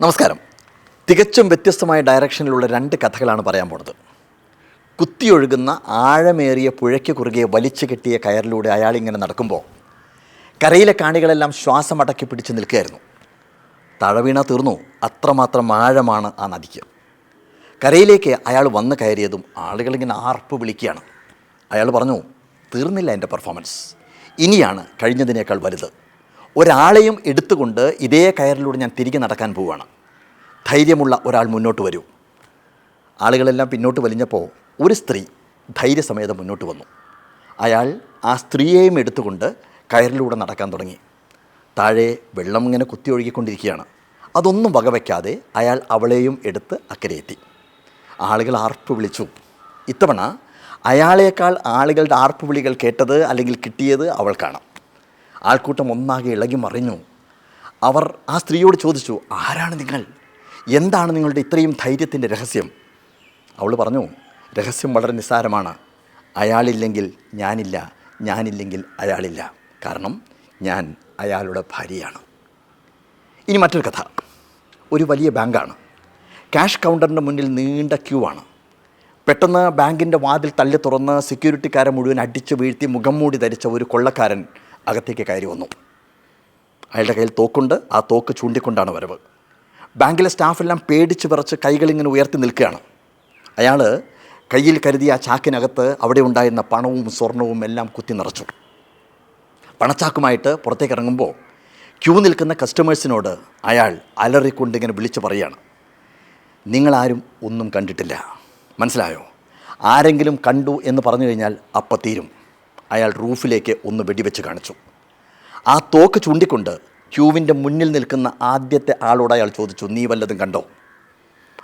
നമസ്കാരം. തികച്ചും വ്യത്യസ്തമായ ഡയറക്ഷനിലുള്ള രണ്ട് കഥകളാണ് പറയാൻ പോണത്. കുത്തിയൊഴുകുന്ന ആഴമേറിയ പുഴയ്ക്ക് കുറുകെ വലിച്ചു കെട്ടിയ കയറിലൂടെ അയാളിങ്ങനെ നടക്കുമ്പോൾ കരയിലെ കാണികളെല്ലാം ശ്വാസം അടക്കി പിടിച്ച് നിൽക്കുകയായിരുന്നു. തഴവീണ തീർന്നു. അത്രമാത്രം ആഴമാണ് ആ നദിക്ക്. കരയിലേക്ക് അയാൾ വന്ന് കയറിയതും ആളുകളിങ്ങനെ ആർപ്പ് വിളിക്കുകയാണ്. അയാൾ പറഞ്ഞു തീർന്നില്ല എന്റെ പെർഫോമൻസ് ഇനിയാണ് കഴിഞ്ഞതിനേക്കാൾ വലുത്. ഒരാളെയും എടുത്തുകൊണ്ട് ഇതേ കയറിലൂടെ ഞാൻ തിരികെ നടക്കാൻ പോവുകയാണ് ധൈര്യമുള്ള ഒരാൾ മുന്നോട്ട് വരൂ. ആളുകളെല്ലാം പിന്നോട്ട് വലിഞ്ഞപ്പോൾ ഒരു സ്ത്രീ ധൈര്യസമേതം മുന്നോട്ട് വന്നു. അയാൾ ആ സ്ത്രീയെയും എടുത്തുകൊണ്ട് കയറിലൂടെ നടക്കാൻ തുടങ്ങി. താഴെ വെള്ളം ഇങ്ങനെ കുത്തി ഒഴുകിക്കൊണ്ടിരിക്കുകയാണ്. അതൊന്നും വകവയ്ക്കാതെ അയാൾ അവളെയും എടുത്ത് അക്കരയെത്തി ആളുകൾ ആർപ്പ് വിളിച്ചു. ഇത്തവണ അയാളേക്കാൾ ആളുകളുടെ ആർപ്പ് വിളികൾ കേട്ടത് അല്ലെങ്കിൽ കിട്ടിയത് അവൾക്കാണ്. ആൾക്കൂട്ടം ഒന്നാകെ ഇളകി മറിഞ്ഞു. അവർ ആ സ്ത്രീയോട് ചോദിച്ചു ആരാണ് നിങ്ങൾ? എന്താണ് നിങ്ങളുടെ ഇത്രയും ധൈര്യത്തിന്റെ രഹസ്യം? അവൾ പറഞ്ഞു രഹസ്യം വളരെ നിസ്സാരമാണ്. അയാളില്ലെങ്കിൽ ഞാനില്ല ഞാനില്ലെങ്കിൽ അയാളില്ല. കാരണം ഞാൻ അയാളുടെ ഭാര്യയാണ്. ഇനി മറ്റൊരു കഥ. ഒരു വലിയ ബാങ്കാണ്. ക്യാഷ് കൗണ്ടറിന്റെ മുന്നിൽ നീണ്ട ക്യൂ ആണ്. പെട്ടെന്ന് ബാങ്കിന്റെ വാതിൽ തള്ളി തുറന്ന് സെക്യൂരിറ്റിക്കാരെ മുഴുവൻ അടിച്ചു വീഴ്ത്തി മുഖം മൂടി ധരിച്ച ഒരു കൊള്ളക്കാരൻ അകത്തേക്ക് കയറി വന്നു. അയാളുടെ കയ്യിൽ തോക്കുണ്ട്. ആ തോക്ക് ചൂണ്ടിക്കൊണ്ടാണ് വരവ്. ബാങ്കിലെ സ്റ്റാഫെല്ലാം പേടിച്ച് വിറച്ച് കൈകളിങ്ങനെ ഉയർത്തി നിൽക്കുകയാണ്. അയാൾ കയ്യിൽ കരുതിയ ആ ചാക്കിനകത്ത് അവിടെ ഉണ്ടായിരുന്ന പണവും സ്വർണവും എല്ലാം കുത്തി നിറച്ചു. പണച്ചാക്കുമായിട്ട് പുറത്തേക്ക് ഇറങ്ങുമ്പോൾ ക്യൂ നിൽക്കുന്ന കസ്റ്റമേഴ്സിനോട് അയാൾ അലറിക്കൊണ്ട് ഇങ്ങനെ വിളിച്ചു പറയുകയാണ്. നിങ്ങളാരും ഒന്നും കണ്ടിട്ടില്ല. മനസ്സിലായോ? ആരെങ്കിലും കണ്ടു എന്ന് പറഞ്ഞു കഴിഞ്ഞാൽ അപ്പം തീരും. അയാൾ റൂഫിലേക്ക് ഒന്ന് വെടിവെച്ച് കാണിച്ചു. ആ തോക്ക് ചൂണ്ടിക്കൊണ്ട് ക്യൂവിന്റെ മുന്നിൽ നിൽക്കുന്ന ആദ്യത്തെ ആളോട് അയാൾ ചോദിച്ചു നീ വല്ലതും കണ്ടോ?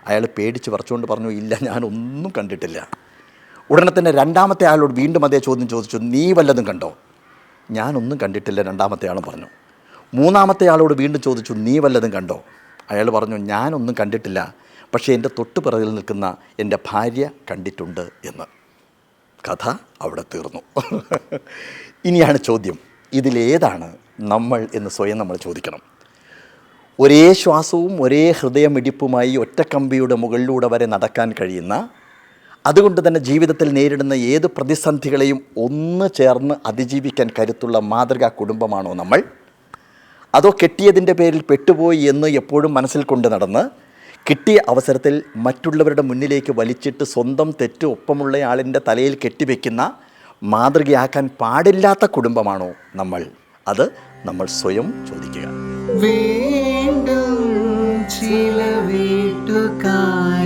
അയാൾ പേടിച്ച് പറിച്ചുകൊണ്ട് പറഞ്ഞു ഇല്ല ഞാനൊന്നും കണ്ടിട്ടില്ല. ഉടനെ തന്നെ രണ്ടാമത്തെ ആളോട് വീണ്ടും അതേ ചോദ്യം ചോദിച്ചു നീ വല്ലതും കണ്ടോ? ഞാനൊന്നും കണ്ടിട്ടില്ല രണ്ടാമത്തെ ആളും പറഞ്ഞു. മൂന്നാമത്തെ ആളോട് വീണ്ടും ചോദിച്ചു നീ വല്ലതും കണ്ടോ? അയാൾ പറഞ്ഞു ഞാനൊന്നും കണ്ടിട്ടില്ല പക്ഷേ എന്റെ തൊട്ടുപിറകിൽ നിൽക്കുന്ന എന്റെ ഭാര്യ കണ്ടിട്ടുണ്ട് എന്ന്. കഥ അവിടെ തീർന്നു. ഇനിയാണ് ചോദ്യം. ഇതിലേതാണ് നമ്മൾ എന്ന് സ്വയം നമ്മൾ ചോദിക്കണം. ഒരേ ശ്വാസവും ഒരേ ഹൃദയമിടിപ്പുമായി ഒറ്റക്കമ്പിയുടെ മുകളിലൂടെ വരെ നടക്കാൻ കഴിയുന്ന അതുകൊണ്ട് തന്നെ ജീവിതത്തിൽ നേരിടുന്ന ഏത് പ്രതിസന്ധികളെയും ഒന്ന് ചേർന്ന് അതിജീവിക്കാൻ കരുത്തുള്ള മാതൃകാ കുടുംബമാണോ നമ്മൾ? അതോ കെട്ടിയതിന്റെ പേരിൽ പെട്ടുപോയി എന്ന് എപ്പോഴും മനസ്സിൽ കൊണ്ട് നടന്ന് കിട്ടിയ അവസരത്തിൽ മറ്റുള്ളവരുടെ മുന്നിലേക്ക് വലിച്ചിട്ട് സ്വന്തം തെറ്റ് ഒപ്പമുള്ള ആളിന്റെ തലയിൽ കെട്ടിവെക്കുന്ന മാതൃകയാക്കാൻ പാടില്ലാത്ത കുടുംബമാണോ നമ്മൾ? അത് നമ്മൾ സ്വയം ചോദിക്കുക. വീണ്ടും ചില വീട്ടുകാര്യങ്ങൾ